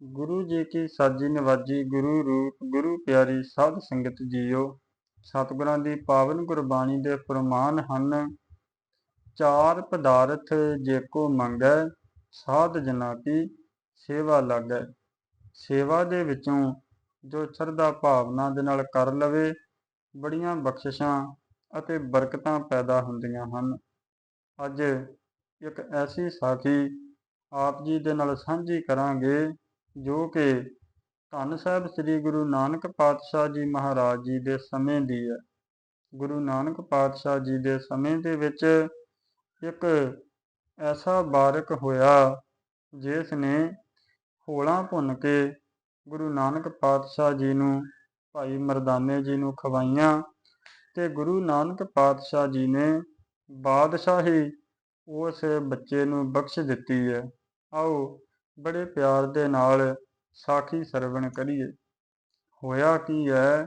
ਗੁਰੂ ਜੀ ਕੀ ਸਾਜੀ ਨਵਾਜੀ, ਗੁਰੂ ਰੂਪ, ਗੁਰੂ ਪਿਆਰੀ ਸਾਧ ਸੰਗਤ ਜੀਓ। ਸਤਿਗੁਰਾਂ ਦੀ ਪਾਵਨ ਗੁਰਬਾਣੀ ਦੇ ਫਰਮਾਨ ਹਨ, ਚਾਰ ਪਦਾਰਥ ਜੇ ਕੋ ਮੰਗੈ, ਸਾਧ ਜਨਾ ਕੀ ਸੇਵਾ ਲਾਗੈ। ਸੇਵਾ ਦੇ ਵਿੱਚੋਂ ਜੋ ਸ਼ਰਧਾ ਭਾਵਨਾ ਦੇ ਨਾਲ ਕਰ ਲਵੇ, ਬੜੀਆਂ ਬਖਸ਼ਿਸ਼ਾਂ ਅਤੇ ਬਰਕਤਾਂ ਪੈਦਾ ਹੁੰਦੀਆਂ ਹਨ। ਅੱਜ ਇੱਕ ਐਸੀ ਸਾਖੀ ਆਪ ਜੀ ਦੇ ਨਾਲ ਸਾਂਝੀ ਕਰਾਂਗੇ ਜੋ ਕਿ ਧੰਨ ਸਾਹਿਬ ਸ੍ਰੀ ਗੁਰੂ ਨਾਨਕ ਪਾਤਸ਼ਾਹ ਜੀ ਮਹਾਰਾਜ ਜੀ ਦੇ ਸਮੇਂ ਦੀ ਹੈ। ਗੁਰੂ ਨਾਨਕ ਪਾਤਸ਼ਾਹ ਜੀ ਦੇ ਸਮੇਂ ਦੇ ਵਿੱਚ ਇੱਕ ਐਸਾ ਬਾਰਕ ਹੋਇਆ, ਜਿਸ ਨੇ ਹੋਲਾਂ ਭੁੰਨ ਕੇ ਗੁਰੂ ਨਾਨਕ ਪਾਤਸ਼ਾਹ ਜੀ ਨੂੰ, ਭਾਈ ਮਰਦਾਨੇ ਜੀ ਨੂੰ ਖਵਾਈਆਂ ਤੇ ਗੁਰੂ ਨਾਨਕ ਪਾਤਸ਼ਾਹ ਜੀ ਨੇ ਬਾਦਸ਼ਾਹੀ ਉਸ ਬੱਚੇ ਨੂੰ ਬਖਸ਼ ਦਿੱਤੀ ਹੈ। ਆਓ ਬੜੇ ਪਿਆਰ ਦੇ ਨਾਲ ਸਾਖੀ ਸਰਵਣ ਕਰੀਏ। ਹੋਇਆ ਕੀ ਹੈ?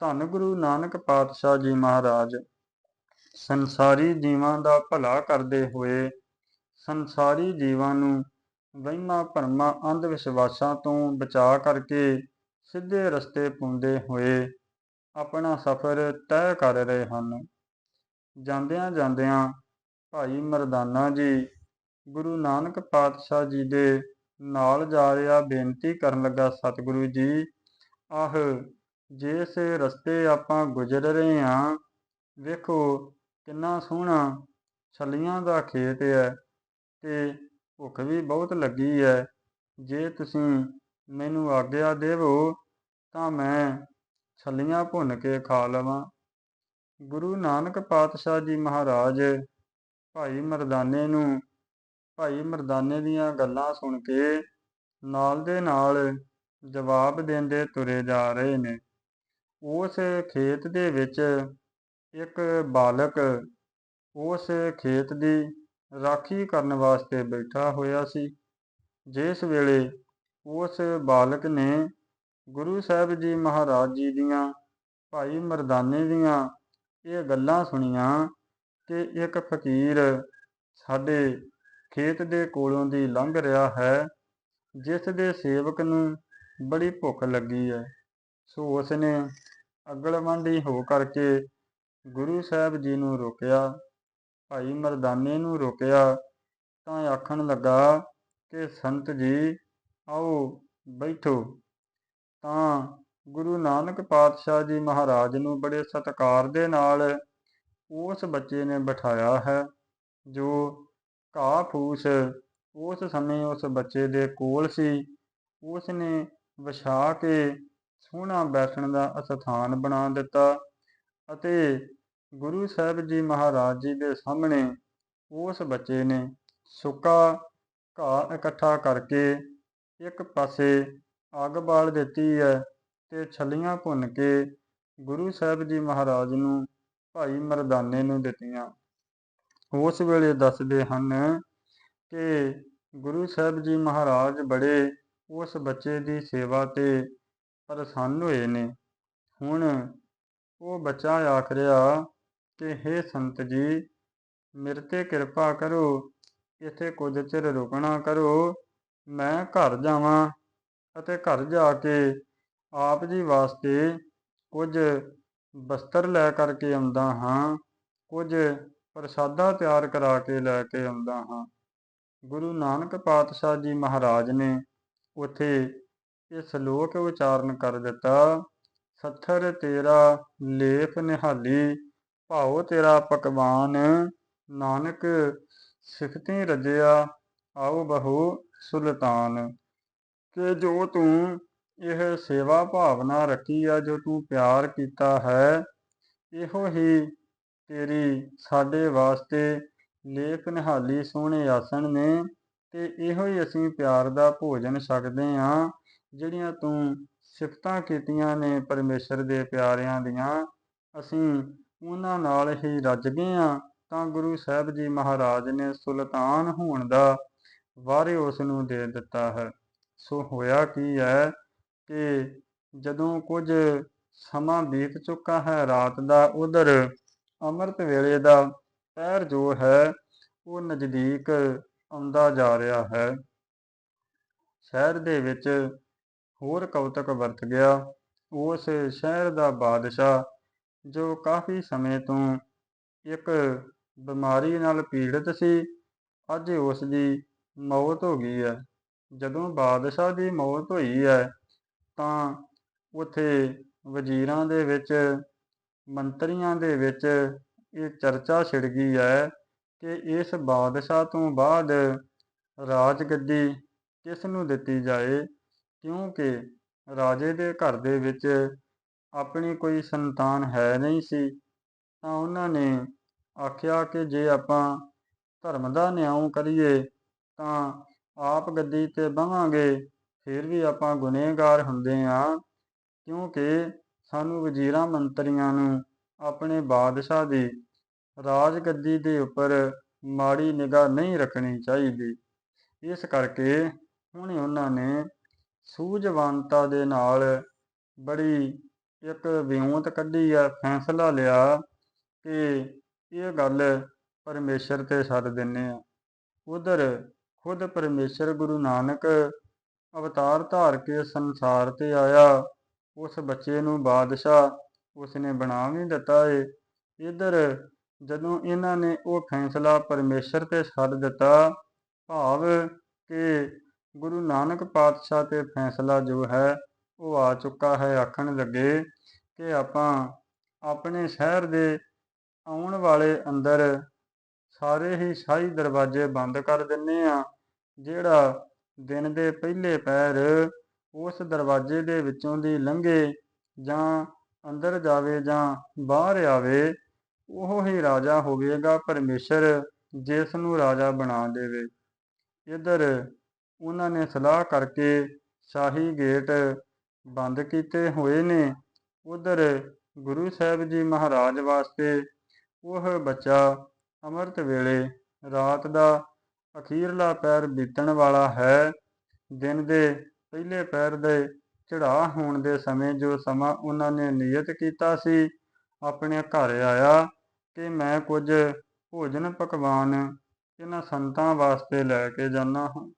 ਧੰਨ ਗੁਰੂ ਨਾਨਕ ਪਾਤਸ਼ਾਹ ਜੀ ਮਹਾਰਾਜ, ਸੰਸਾਰੀ ਜੀਵਾਂ ਦਾ ਭਲਾ ਕਰਦੇ ਹੋਏ ਸੰਸਾਰੀ ਜੀਵਾਂ ਨੂੰ ਵਹਿਮਾਂ ਭਰਮਾਂ ਅੰਧ ਵਿਸ਼ਵਾਸਾਂ ਤੋਂ ਬਚਾ ਕਰਕੇ ਸਿੱਧੇ ਰਸਤੇ ਪਾਉਂਦੇ ਹੋਏ ਆਪਣਾ ਸਫ਼ਰ ਤੈਅ ਕਰ ਰਹੇ ਹਨ। ਜਾਂਦਿਆਂ ਜਾਂਦਿਆਂ ਭਾਈ ਮਰਦਾਨਾ ਜੀ, ਗੁਰੂ ਨਾਨਕ ਪਾਤਸ਼ਾਹ ਜੀ ਦੇ ਨਾਲ ਜਾ ਰਿਹਾ ਬੇਨਤੀ ਕਰਨ ਲੱਗਾ ਸਤਿਗੁਰੂ ਜੀ, ਆਹ ਜਿਸ ਰਸਤੇ ਆਪਾਂ ਗੁਜ਼ਰ ਰਹੇ ਹਾਂ, ਵੇਖੋ ਕਿੰਨਾ ਸੋਹਣਾ ਛੱਲੀਆਂ ਦਾ ਖੇਤ ਹੈ ਤੇ ਭੁੱਖ ਵੀ ਬਹੁਤ ਲੱਗੀ ਹੈ। ਜੇ ਤੁਸੀਂ ਮੈਨੂੰ ਆਗਿਆ ਦੇਵੋ ਤਾਂ ਮੈਂ ਛੱਲੀਆਂ ਭੁੰਨ ਕੇ ਖਾ ਲਵਾਂ। ਗੁਰੂ ਨਾਨਕ ਪਾਤਸ਼ਾਹ ਜੀ ਮਹਾਰਾਜ ਭਾਈ ਮਰਦਾਨੇ ਨੂੰ ਭਾਈ ਮਰਦਾਨੇ ਦੀਆਂ ਗੱਲਾਂ ਸੁਣ ਕੇ ਨਾਲ ਦੇ ਨਾਲ ਜਵਾਬ ਦਿੰਦੇ ਤੁਰੇ ਜਾ ਰਹੇ ਨੇ। ਉਸ ਖੇਤ ਦੇ ਵਿੱਚ ਇੱਕ ਬਾਲਕ ਉਸ ਖੇਤ ਦੀ ਰਾਖੀ ਕਰਨ ਵਾਸਤੇ ਬੈਠਾ ਹੋਇਆ ਸੀ। ਜਿਸ ਵੇਲੇ ਉਸ ਬਾਲਕ ਨੇ ਗੁਰੂ ਸਾਹਿਬ ਜੀ ਮਹਾਰਾਜ ਜੀ ਦੀਆਂ, ਭਾਈ ਮਰਦਾਨੇ ਦੀਆਂ ਇਹ ਗੱਲਾਂ ਸੁਣੀਆਂ ਕਿ ਇੱਕ ਫਕੀਰ ਸਾਡੇ ਖੇਤ ਦੇ ਕੋਲੋਂ ਦੀ ਲੰਘ ਰਿਹਾ ਹੈ, ਜਿਸ ਦੇ ਸੇਵਕ ਨੂੰ ਬੜੀ ਭੁੱਖ ਲੱਗੀ ਹੈ। ਸੋ ਉਸ ਨੇ ਅਗਲਵੰਡੀ ਹੋ ਕਰਕੇ ਗੁਰੂ ਸਾਹਿਬ ਜੀ ਨੂੰ ਰੋਕਿਆ, ਭਾਈ ਮਰਦਾਨੇ ਨੂੰ ਰੋਕਿਆ, ਤਾਂ ਆਖਣ ਲੱਗਾ ਕਿ, ਸੰਤ ਜੀ, ਆਓ, ਬੈਠੋ। ਤਾਂ ਗੁਰੂ ਨਾਨਕ ਪਾਤਸ਼ਾਹ ਜੀ ਮਹਾਰਾਜ ਨੂੰ ਬੜੇ ਸਤਿਕਾਰ ਦੇ ਨਾਲ ਉਸ ਬੱਚੇ ਨੇ ਬਿਠਾਇਆ ਹੈ, ਜੋ ਘਾਹ ਫੂਸ। ਉਸ ਸਮੇਂ ਉਸ ਬੱਚੇ ਦੇ ਕੋਲ ਸੀ। ਉਸ ਨੇ ਵਿਛਾ ਕੇ ਸੋਹਣਾ ਬੈਠਣ ਦਾ ਅਸਥਾਨ ਬਣਾ ਦਿੱਤਾ ਅਤੇ ਗੁਰੂ ਸਾਹਿਬ ਜੀ ਮਹਾਰਾਜ ਜੀ ਦੇ ਸਾਹਮਣੇ ਉਸ ਬੱਚੇ ਨੇ ਸੁੱਕਾ ਘਾਹ ਇਕੱਠਾ ਕਰਕੇ ਇੱਕ ਪਾਸੇ ਅੱਗ ਬਾਲ ਦਿੱਤੀ ਹੈ ਤੇ ਛੱਲੀਆਂ ਭੁੰਨ ਕੇ ਗੁਰੂ ਸਾਹਿਬ ਜੀ ਮਹਾਰਾਜ ਨੂੰ ਭਾਈ ਮਰਦਾਨੇ ਨੂੰ ਦਿੱਤੀਆਂ। ਉਸ ਵੇਲੇ ਦੱਸਦੇ ਹਨ ਕਿ ਗੁਰੂ ਸਾਹਿਬ ਜੀ ਮਹਾਰਾਜ ਬੜੇ ਉਸ ਬੱਚੇ ਦੀ ਸੇਵਾ ਤੇ ਪ੍ਰਸੰਨ ਹੋਏ ਨੇ। ਹੁਣ ਉਹ ਬੱਚਾ ਆਖ ਰਿਹਾ ਕਿ हे ਸੰਤ ਜੀ, ਮੇਰੇ ਤੇ ਕਿਰਪਾ ਕਰੋ, ਇੱਥੇ ਕੁਝ ਚਿਰ ਰੁਕਣਾ ਕਰੋ, ਮੈਂ ਘਰ ਜਾਵਾਂ ਅਤੇ ਘਰ ਜਾ ਕੇ ਆਪ ਜੀ ਵਾਸਤੇ ਕੁਝ ਬਸਤਰ ਲੈ ਕਰਕੇ ਆਉਂਦਾ ਹਾਂ, ਕੁਝ ਪ੍ਰਸਾਦਾ ਤਿਆਰ ਕਰਾ ਕੇ ਲੈ ਕੇ ਆਉਂਦਾ ਹਾਂ। ਗੁਰੂ ਨਾਨਕ ਪਾਤਸ਼ਾਹ ਜੀ ਮਹਾਰਾਜ ਨੇ ਉਥੇ ਇਹ ਸ਼ਲੋਕ ਉਚਾਰਨ ਕਰ ਦਿੱਤਾ, ਸੱਥਰ ਤੇਰਾ ਲੇਪ ਨਿਹਾਲੀ, ਭਾਉ ਤੇਰਾ ਪਕਵਾਨ, ਨਾਨਕ ਸਿਫਤੀ ਰਜਿਆ ਆਉ ਬਹੂ ਸੁਲਤਾਨ। ਕਿ ਜੋ ਤੂੰ ਇਹ ਸੇਵਾ ਭਾਵਨਾ ਰੱਖੀ ਆ, ਜੋ ਤੂੰ ਪਿਆਰ ਕੀਤਾ ਹੈ, ਇਹੋ ਹੀ ਤੇਰੀ, ਸਾਡੇ ਵਾਸਤੇ ਲੇਪ ਨਿਹਾਲੀ ਸੋਹਣੇ ਆਸਣ ਨੇ, ਤੇ ਇਹੋ ਹੀ ਅਸੀਂ ਪਿਆਰ ਦਾ ਭੋਜਨ ਛਕਦੇ ਹਾਂ ਜਿਹੜੀਆਂ ਤੂੰ ਸਿਫਤਾਂ ਕੀਤੀਆਂ ਨੇ ਪਰਮੇਸ਼ਰ ਦੇ ਪਿਆਰਿਆਂ ਦੀਆਂ। ਅਸੀਂ ਉਹਨਾਂ ਨਾਲ ਹੀ ਰੱਜ ਗਏ ਹਾਂ ਤਾਂ ਗੁਰੂ ਸਾਹਿਬ ਜੀ ਮਹਾਰਾਜ ਨੇ ਸੁਲਤਾਨ ਹੋਣ ਦਾ ਵਾਰੇ ਉਸ ਨੂੰ ਦੇ ਦਿੱਤਾ ਹੈ। ਸੋ ਹੋਇਆ ਕੀ ਹੈ ਕਿ ਜਦੋਂ ਕੁਝ ਸਮਾਂ ਬੀਤ ਚੁੱਕਾ ਹੈ, ਰਾਤ ਦਾ ਉਧਰ ਅੰਮ੍ਰਿਤ ਵੇਲੇ ਦਾ ਪੈਰ ਜੋ ਹੈ, ਉਹ ਨਜ਼ਦੀਕ ਆਉਂਦਾ ਜਾ ਰਿਹਾ ਹੈ। ਸ਼ਹਿਰ ਦੇ ਵਿੱਚ ਹੋਰ ਕੌਤਕ ਵਰਤ ਗਿਆ। ਉਸ ਸ਼ਹਿਰ ਦਾ ਬਾਦਸ਼ਾਹ, ਜੋ ਕਾਫੀ ਸਮੇਂ ਤੋਂ ਇੱਕ ਬਿਮਾਰੀ ਨਾਲ ਪੀੜਤ ਸੀ, ਅੱਜ ਉਸ ਦੀ ਮੌਤ ਹੋ ਗਈ ਹੈ। ਜਦੋਂ ਬਾਦਸ਼ਾਹ ਦੀ ਮੌਤ ਹੋਈ ਹੈ, ਤਾਂ ਉਥੇ ਵਜ਼ੀਰਾਂ ਦੇ ਵਿੱਚ ਮੰਤਰੀਆਂ ਦੇ ਵਿੱਚ ਇਹ ਚਰਚਾ ਛਿੜ ਗਈ ਹੈ ਕਿ ਇਸ ਬਾਦਸ਼ਾਹ ਤੋਂ ਬਾਅਦ ਰਾਜਗੱਦੀ ਕਿਸ ਨੂੰ ਦਿੱਤੀ ਜਾਏ, ਕਿਉਂਕਿ ਰਾਜੇ ਦੇ ਘਰ ਦੇ ਵਿੱਚ ਆਪਣੀ ਕੋਈ ਸੰਤਾਨ ਹੈ ਨਹੀਂ ਸੀ। ਤਾਂ ਉਹਨਾਂ ਨੇ ਆਖਿਆ ਕਿ ਜੇ ਆਪਾਂ ਧਰਮ ਦਾ ਨਿਆਂ ਕਰੀਏ, ਤਾਂ ਆਪ ਗੱਦੀ ਤੇ ਬਵਾਂਗੇ ਫਿਰ ਵੀ ਆਪਾਂ ਗੁਨੇਗਾਰ ਹੁੰਦੇ ਆ ਕਿਉਂਕਿ ਸਾਨੂੰ ਵਜ਼ੀਰਾਂ ਮੰਤਰੀਆਂ ਨੂੰ ਆਪਣੇ ਬਾਦਸ਼ਾਹ ਦੀ ਰਾਜ ਗੱਦੀ ਦੇ ਉੱਪਰ ਮਾੜੀ ਨਿਗਾਹ ਨਹੀਂ ਰੱਖਣੀ ਚਾਹੀਦੀ। ਇਸ ਕਰਕੇ ਹੁਣ ਉਹਨਾਂ ਨੇ ਸੂਝਵਾਨਤਾ ਦੇ ਨਾਲ ਬੜੀ ਇੱਕ ਵਿਉਂਤ ਕੱਢੀ ਆ, ਫੈਸਲਾ ਲਿਆ ਕਿ ਇਹ ਗੱਲ ਪਰਮੇਸ਼ਰ ਤੇ ਛੱਡ ਦਿੰਨੇ ਆ। ਉਧਰ ਖੁਦ ਪਰਮੇਸ਼ਰ ਗੁਰੂ ਨਾਨਕ ਅਵਤਾਰ ਧਾਰ ਕੇ ਸੰਸਾਰ ਤੇ ਆਇਆ। ਉਸ ਬੱਚੇ ਨੂੰ ਬਾਦਸ਼ਾਹ ਉਸਨੇ ਬਣਾ ਵੀ ਦਿੱਤਾ ਏ। ਇਧਰ ਜਦੋਂ ਇਹਨਾਂ ਨੇ ਉਹ ਫੈਸਲਾ ਪਰਮੇਸ਼ਰ ਤੇ ਛੱਡ ਦਿੱਤਾ, ਭਾਵ ਕਿ ਗੁਰੂ ਨਾਨਕ ਪਾਤਸ਼ਾਹ ਤੇ ਫੈਸਲਾ ਜੋ ਹੈ, ਉਹ ਆ ਚੁੱਕਾ ਹੈ। ਆਖਣ ਲੱਗੇ ਕਿ ਆਪਾਂ ਆਪਣੇ ਸ਼ਹਿਰ ਦੇ ਆਉਣ ਵਾਲੇ ਅੰਦਰ ਸਾਰੇ ਹੀ ਸ਼ਾਹੀ ਦਰਵਾਜ਼ੇ ਬੰਦ ਕਰ ਦਿੰਨੇ ਆ, ਜਿਹੜਾ ਦਿਨ ਦੇ ਪਹਿਲੇ ਪੈਰ ਉਸ ਦਰਵਾਜ਼ੇ ਦੇ ਵਿੱਚੋਂ ਦੀ ਲੰਘੇ ਜਾਂ ਅੰਦਰ ਜਾਵੇ ਜਾਂ ਬਾਹਰ ਆਵੇ, ਉਹ ਹੀ ਰਾਜਾ ਹੋਵੇਗਾ ਪਰਮੇਸ਼ਰ ਜਿਸ ਨੂੰ ਰਾਜਾ ਬਣਾ ਦੇਵੇ। ਇਧਰ ਉਹਨਾਂ ਨੇ ਸਲਾਹ ਕਰਕੇ ਸ਼ਾਹੀ ਗੇਟ ਬੰਦ ਕੀਤੇ ਹੋਏ ਨੇ। ਉਧਰ ਗੁਰੂ ਸਾਹਿਬ ਜੀ ਮਹਾਰਾਜ ਵਾਸਤੇ ਉਹ ਬੱਚਾ ਅੰਮ੍ਰਿਤ ਵੇਲੇ ਰਾਤ ਦਾ ਅਖੀਰਲਾ ਪੈਰ ਬੀਤਣ ਵਾਲਾ ਹੈ। ਦਿਨ ਦੇ ਪਹਿਲੇ ਪੈਰ ਦੇ ਚੜਾ ਹੋਣ ਦੇ ਸਮੇਂ ਜੋ ਸਮਾਂ ਉਹਨਾਂ ਨੇ ਨਿਯਤ ਕੀਤਾ ਸੀ, ਆਪਣੇ ਘਰ ਆਇਆ ਕਿ ਮੈਂ ਕੁਝ ਭੋਜਨ ਪਕਵਾਨ ਇਹਨਾਂ ਸੰਤਾਂ ਵਾਸਤੇ ਲੈ ਕੇ ਜਾਣਾ ਹਾਂ।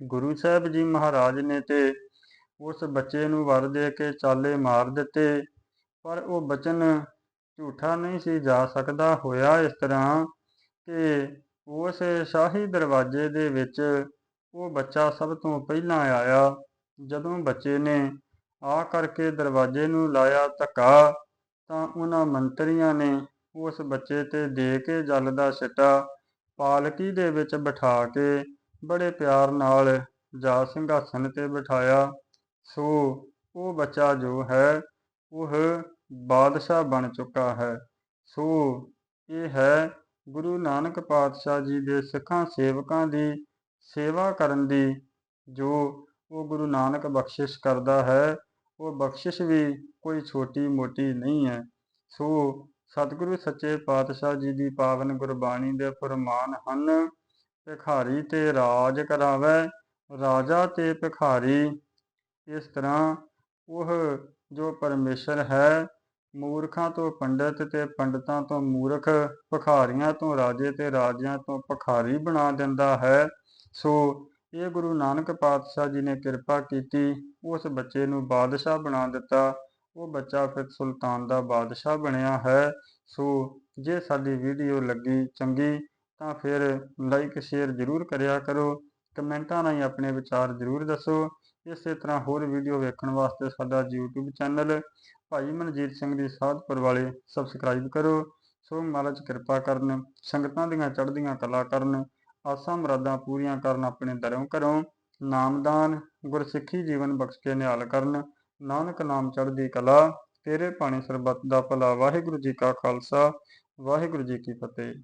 ਗੁਰੂ ਸਾਹਿਬ ਜੀ ਮਹਾਰਾਜ ਨੇ ਤੇ ਉਸ ਬੱਚੇ ਨੂੰ ਵਰ ਦੇ ਕੇ ਚਾਲੇ ਮਾਰ ਦਿੱਤੇ, ਪਰ ਉਹ ਬਚਨ ਝੂਠਾ ਨਹੀਂ ਸੀ ਜਾ ਸਕਦਾ। ਹੋਇਆ ਇਸ ਤਰ੍ਹਾਂ ਕਿ ਉਸ ਸ਼ਾਹੀ ਦਰਵਾਜ਼ੇ ਦੇ ਵਿੱਚ ਉਹ ਬੱਚਾ ਸਭ ਤੋਂ ਪਹਿਲਾਂ ਆਇਆ। ਜਦੋਂ ਬੱਚੇ ਨੇ ਆ ਕਰਕੇ ਦਰਵਾਜ਼ੇ ਨੂੰ ਲਾਇਆ ਧੱਕਾ, ਤਾਂ ਉਹਨਾਂ ਮੰਤਰੀਆਂ ਨੇ ਉਸ ਬੱਚੇ ਤੇ ਦੇ ਕੇ ਜਲ ਦਾ ਛਿੱਟਾ ਪਾਲਕੀ ਦੇ ਵਿੱਚ ਬਿਠਾ ਕੇ ਬੜੇ ਪਿਆਰ ਨਾਲ ਜਾ ਸਿੰਘਾਸਨ ਤੇ ਬਿਠਾਇਆ। ਸੋ ਉਹ ਬੱਚਾ ਜੋ ਹੈ, ਉਹ ਬਾਦਸ਼ਾਹ ਬਣ ਚੁੱਕਾ ਹੈ। ਸੋ ਇਹ ਹੈ ਗੁਰੂ ਨਾਨਕ ਪਾਤਸ਼ਾਹ ਜੀ ਦੇ ਸਿੱਖਾਂ ਸੇਵਕਾਂ ਦੀ ਸੇਵਾ ਕਰਨ ਦੀ ਜੋ ਉਹ ਗੁਰੂ ਨਾਨਕ ਬਖਸ਼ਿਸ਼ ਕਰਦਾ ਹੈ, ਉਹ ਬਖਸ਼ਿਸ਼ ਵੀ ਕੋਈ ਛੋਟੀ ਮੋਟੀ ਨਹੀਂ ਹੈ। ਸੋ ਸਤਿਗੁਰੂ ਸੱਚੇ ਪਾਤਸ਼ਾਹ ਜੀ ਦੀ ਪਾਵਨ ਗੁਰਬਾਣੀ ਦੇ ਫਰਮਾਨ ਹਨ, ਭਿਖਾਰੀ ਤੇ ਰਾਜ ਕਰਾਵੇ, ਰਾਜਾ ਤੇ ਭਿਖਾਰੀ। ਇਸ ਤਰ੍ਹਾਂ ਉਹ ਜੋ ਪਰਮੇਸ਼ਰ ਹੈ, ਮੂਰਖਾਂ ਤੋਂ ਪੰਡਤ ਤੇ ਪੰਡਤਾਂ ਤੋਂ ਮੂਰਖ, ਭਿਖਾਰੀਆਂ ਤੋਂ ਰਾਜੇ ਤੇ ਰਾਜਿਆਂ ਤੋਂ ਭਿਖਾਰੀ ਬਣਾ ਦਿੰਦਾ ਹੈ। ਸੋ ਇਹ ਗੁਰੂ ਨਾਨਕ ਪਾਤਸ਼ਾਹ ਜੀ ਨੇ ਕਿਰਪਾ ਕੀਤੀ, ਉਸ ਬੱਚੇ ਨੂੰ ਬਾਦਸ਼ਾਹ ਬਣਾ ਦਿੱਤਾ। ਉਹ ਬੱਚਾ ਫਿਰ ਸੁਲਤਾਨ ਦਾ ਬਾਦਸ਼ਾਹ ਬਣਿਆ ਹੈ। ਸੋ ਜੇ ਸਾਡੀ ਵੀਡੀਓ ਲੱਗੀ ਚੰਗੀ, ਤਾਂ ਫਿਰ ਲਾਈਕ ਸ਼ੇਅਰ ਜ਼ਰੂਰ ਕਰਿਆ ਕਰੋ। ਕਮੈਂਟਾਂ ਰਾਹੀਂ ਆਪਣੇ ਵਿਚਾਰ ਜ਼ਰੂਰ ਦੱਸੋ। ਇਸੇ ਤਰ੍ਹਾਂ ਹੋਰ ਵੀਡੀਓ ਵੇਖਣ ਵਾਸਤੇ ਸਾਡਾ YouTube ਚੈਨਲ ਭਾਈ ਮਨਜੀਤ ਸਿੰਘ ਦੀ ਸਾਧਪੁਰ ਵਾਲੇ ਸਬਸਕ੍ਰਾਈਬ ਕਰੋ। ਸੋ ਮਹਾਰਾਜ ਕਿਰਪਾ ਕਰਨ, ਸੰਗਤਾਂ ਦੀਆਂ ਚੜ੍ਹਦੀਆਂ ਕਲਾ ਕਰਨ ਆਸਾਂ ਮੁਰਾਦਾਂ ਪੂਰੀਆਂ ਕਰਨ ਆਪਣੇ ਦਰੋਂ ਘਰੋਂ, ਨਾਮਦਾਨ ਗੁਰਸਿੱਖੀ ਜੀਵਨ ਬਖਸ਼ ਕੇ ਨਿਹਾਲ ਕਰਨ, ਨਾਨਕ ਨਾਮ ਚੜ੍ਹਦੀ ਕਲਾ, ਤੇਰੇ ਪਾਣੀ ਸਰਬੱਤ ਦਾ ਭਲਾ ਵਾਹਿਗੁਰੂ ਜੀ ਕਾ ਖਾਲਸਾ, ਵਾਹਿਗੁਰੂ ਜੀ ਕੀ ਫਤਿਹ।